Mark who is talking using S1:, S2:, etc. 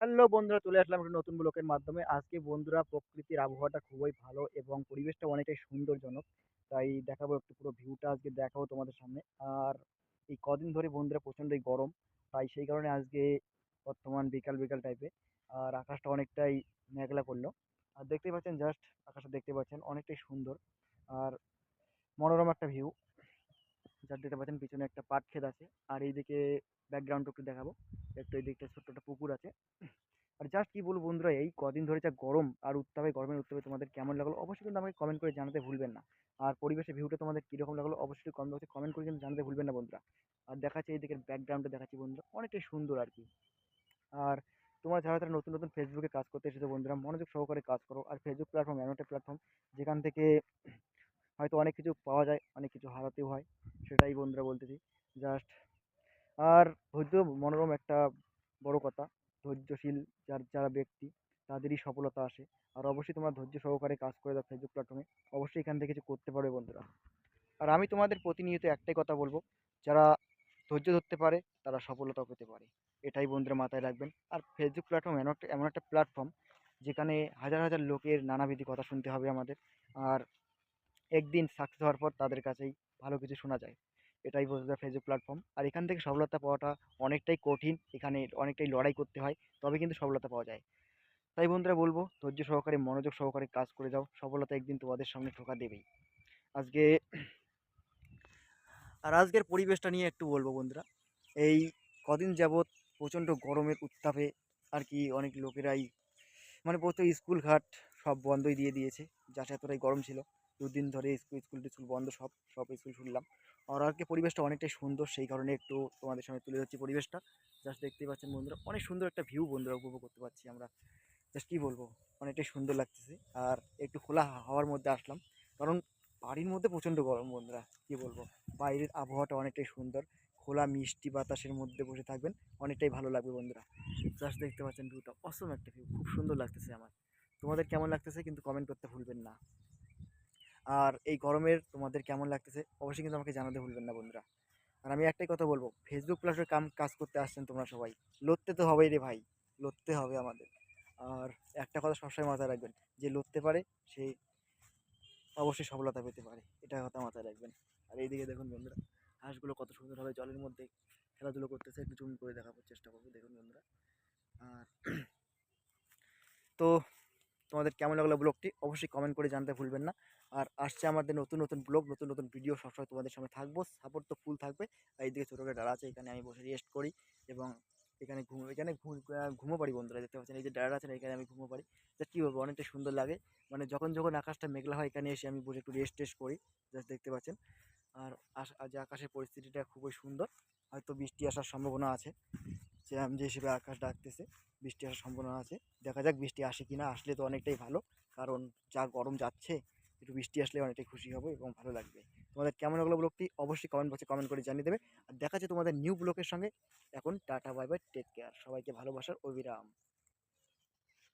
S1: Hello বন্ধুরা, চলে আসলাম একটা নতুন ব্লকের মাধ্যমে। আজকে বন্ধুরা প্রকৃতির আবহাওয়াটা খুবই ভালো এবং পরিবেশটা অনেকটাই সুন্দরজনক। তাই দেখাবো একটু পুরো ভিউটা আজকে দেখাবো তোমাদের সামনে। আর এই কদিন ধরে বন্ধুরা প্রচণ্ডই গরম, তাই সেই কারণে আজকে বর্তমান বিকাল বিকাল টাইপে আর আকাশটা অনেকটাই মেঘলা করল। আর দেখতেই পাচ্ছেন জাস্ট আকাশটা দেখতে পাচ্ছেন, অনেকটাই সুন্দর। আর মনোরম একটা ভিউ যার দেখতে পাচ্ছেন পিছনে একটা পাট ক্ষেত আছে। আর এইদিকে ব্যাকগ্রাউন্ড একটু দেখাবো। একটু এই দিকটা ছোট্ট একটা পুকুর আছে। আর জাস্ট কি বলব বন্ধুরা, এই কদিন ধরে যা গরম আর উত্তাপে গরমের উত্তাপে তোমাদের কেমন লাগল অবশ্যই কিন্তু আমাকে কমেন্ট করে জানাতে ভুলবেন না। আর পরিবেশের ভিউটা তোমাদের কীরকম লাগল অবশ্যই কমেন্ট বক্সে কমেন্ট করে কিন্তু জানাতে ভুলবেন না বন্ধুরা। আর দেখাচ্ছি এই দিকের ব্যাকগ্রাউন্ডে দেখাচ্ছি বন্ধুরা, অনেকটাই সুন্দর আর কি। আর তোমরা যারা তারা নতুন নতুন ফেসবুকে কাজ করতে এসেছ বন্ধুরা, মনোযোগ সহকারে কাজ করো। আর ফেসবুক প্ল্যাটফর্ম এমন একটা প্ল্যাটফর্ম যেখান থেকে হয়তো অনেক কিছু পাওয়া যায়, অনেক কিছু হারাতেও হয়, সেটাই বন্ধুরা বলতেছি। জাস্ট আর ধৈর্য মনোরম একটা বড় কথা। ধৈর্যশীল যার, যারা ব্যক্তি তাদেরই সফলতা আসে। আর অবশ্যই তোমরা ধৈর্য সহকারে কাজ করে দাও ফেসবুক প্ল্যাটফর্মে অবশ্যই এখান থেকে কিছু করতে পারবে বন্ধুরা। আর আমি তোমাদের প্রতিনিয়ত একটাই কথা বলব, যারা ধৈর্য ধরতে পারে তারা সফলতা পেতে পারে। এটাই বন্ধুরা মাথায় রাখবেন। আর ফেসবুক প্ল্যাটফর্ম এমন একটা এমন একটা প্ল্যাটফর্ম যেখানে হাজার হাজার লোকের নানাবিধি কথা শুনতে হবে আমাদের। আর একদিন সাকসেস হওয়ার পর তাদের কাছেই ভালো কিছু শোনা যায়। এটাই বন্ধুরা ফেসবুক প্ল্যাটফর্ম আর এখান থেকে সফলতা পাওয়াটা অনেকটাই কঠিন, এখানে অনেকটাই লড়াই করতে হয়, তবে কিন্তু সফলতা পাওয়া যায়। তাই বন্ধুরা বলব, ধৈর্য সহকারে, মনোযোগ সহকারে কাজ করে যাও, সফলতা একদিন তোমাদের সামনে ঠোকা দেবেই। আজকে আর আজকের পরিবেশটা নিয়ে একটু বলব বন্ধুরা, এই কদিন যাবৎ প্রচণ্ড গরমের উত্তাপে আর কি অনেক লোকেরাই মানে প্রত্যেক স্কুল ঘাট সব বন্ধই দিয়ে দিয়েছে, যার এতটাই গরম ছিল। দুদিন ধরে স্কুল স্কুল টিস্কুল বন্ধ, সব সব স্কুল শুনলাম। আর আজকে পরিবেশটা অনেকটাই সুন্দর, সেই কারণে একটু তোমাদের সামনে তুলে ধরছি পরিবেশটা। জাস্ট দেখতেই পাচ্ছেন বন্ধুরা, অনেক সুন্দর একটা ভিউ বন্ধুরা উপভোগ করতে পারছি আমরা। জাস্ট কী বলব, অনেকটাই সুন্দর লাগতেছে। আর একটু খোলা হাওয়ার মধ্যে আসলাম, কারণ বাড়ির মধ্যে প্রচণ্ড গরম বন্ধুরা, কী বলব? বাইরের আবহাওয়াটা অনেকটাই সুন্দর, খোলা মিষ্টি বাতাসের মধ্যে বসে থাকবেন, অনেকটাই ভালো লাগবে বন্ধুরা। জাস্ট দেখতে পাচ্ছেন ভিউটা অসম একটা ভিউ খুব সুন্দর লাগতেছে আমার। তোমাদের কেমন লাগতেছে কিন্তু কমেন্ট করতে ভুলবেন না। আর এই গরমের তোমাদের কেমন লাগতেছে? অবশ্যই কিন্তু আমাকে জানাতে ভুলবেন না বন্ধুরা। আর আমি একটাই কথা বলব ফেসবুক প্লাসের কাম, কাজ করতে আসছেন তোমরা সবাই। লড়তে তো হবেই রে ভাই, লড়তে হবে আমাদের। আর একটা কথা সবসময় মাথায় রাখবেন, যে লড়তে পারে, সে অবশ্যই সফলতা পেতে পারে। এটা কথা মাথায় রাখবেন। আর এইদিকে দেখুন বন্ধুরা, হাঁসগুলো কত সুন্দরভাবে জলের মধ্যে খেলাধুলো করতেছে, একটু জুম করে দেখাবার চেষ্টা করব, দেখুন বন্ধুরা। আর তো তোমাদের কেমন লাগল ব্লগটি, অবশ্যই কমেন্ট করে জানতে ভুলবেন না। আর আসছে আমাদের নতুন নতুন ব্লগ, নতুন নতুন ভিডিও সবসময় তোমাদের সামনে থাকব। সাপোর্ট তো ফুল থাকবে। আর এইদিকে ছোটো ডালা আছে, এখানে আমি বসে রেস্ট করি এবং এখানে ঘুম, এখানে ঘুমো পারি বন্ধুরা, দেখতে পাচ্ছেন, এই যে ডালা আছে এখানে আমি ঘুমো পারি। জাস্ট কী বলব, অনেকটা সুন্দর লাগে। মানে যখন যখন আকাশটা মেঘলা হয়, এখানে এসে আমি বসে একটু রেস্ট টেস্ট করি জাস্ট দেখতে পাচ্ছেন। আর আজ আকাশের পরিস্থিতিটা খুবই সুন্দর। হয়তো বৃষ্টি আসার সম্ভাবনা আছে, যে আমি যে হিসেবে আকাশ ডাকতেছে। বৃষ্টি আসার সম্ভাবনা আছে। দেখা যাক বৃষ্টি আসে কি না আসলে তো অনেকটাই ভালো। কারণ যা গরম যাচ্ছে, একটু বৃষ্টি আসলে অনেকটাই খুশি হব এবং ভালো লাগবে। তোমাদের কেমন লাগল ব্লগটি? অবশ্যই কমেন্ট বক্সে কমেন্ট করে জানিয়ে দেবে। আর দেখা যাচ্ছে তোমাদের নিউ ব্লগের সঙ্গে। এখন tata bye bye take care সবাইকে ভালোবাসার অবিরাম।